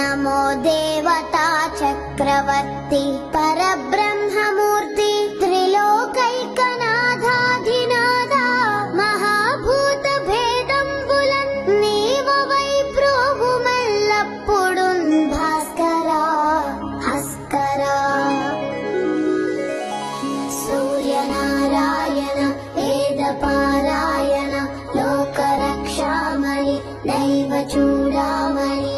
नमो देवता चक्रवर्ति परब्रह्ममूर्ति त्रिलोकैकनाथाधिनाथा महाभूतभेदं बुलन् नीव वै प्रोभुमल्लप्पुडुन् भास्करा हस्करा सूर्यनारायण एदपारायण लोकरक्षामणि दैवचूडामणि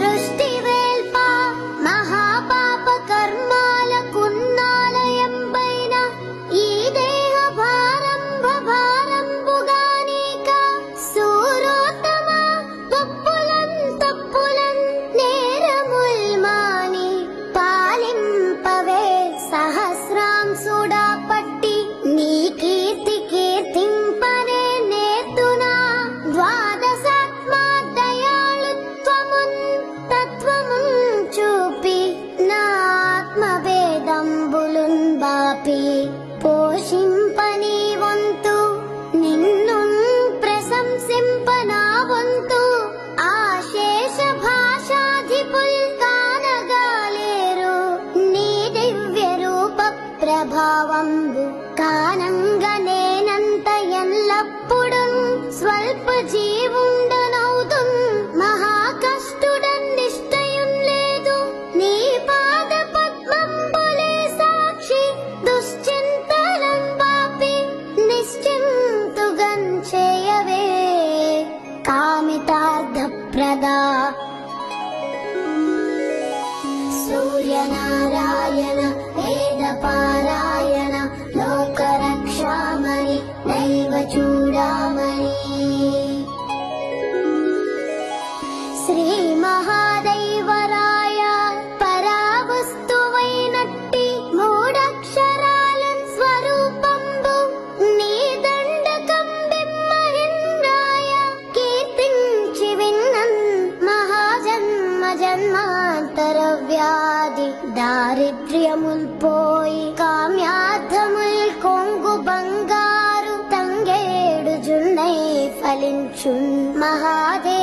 दृष्टि భావంబు కానంగా నేనంత ఎల్లప్పుడూ స్వల్ప జీవుండనవుతుం మహా కష్టుడన్ నిష్టయం లేదు. నీ పాద పద్మంబులే సాక్షి. దుశ్చింతలం పాపి నిశ్చింతుగం చేయవే. కామితార్థప్రదా. सूर्यनारायण पारायण लोकरक्षामणि नैव चूडामणि ദാരിദ്ര്യമുൽ പോയി കാമ്യാർത്ഥമുൽ കൊങ്കു ബംഗാറു തങ്കേടു ജുണ്ണൈ ഫലിച്ചുൺ മഹാദേ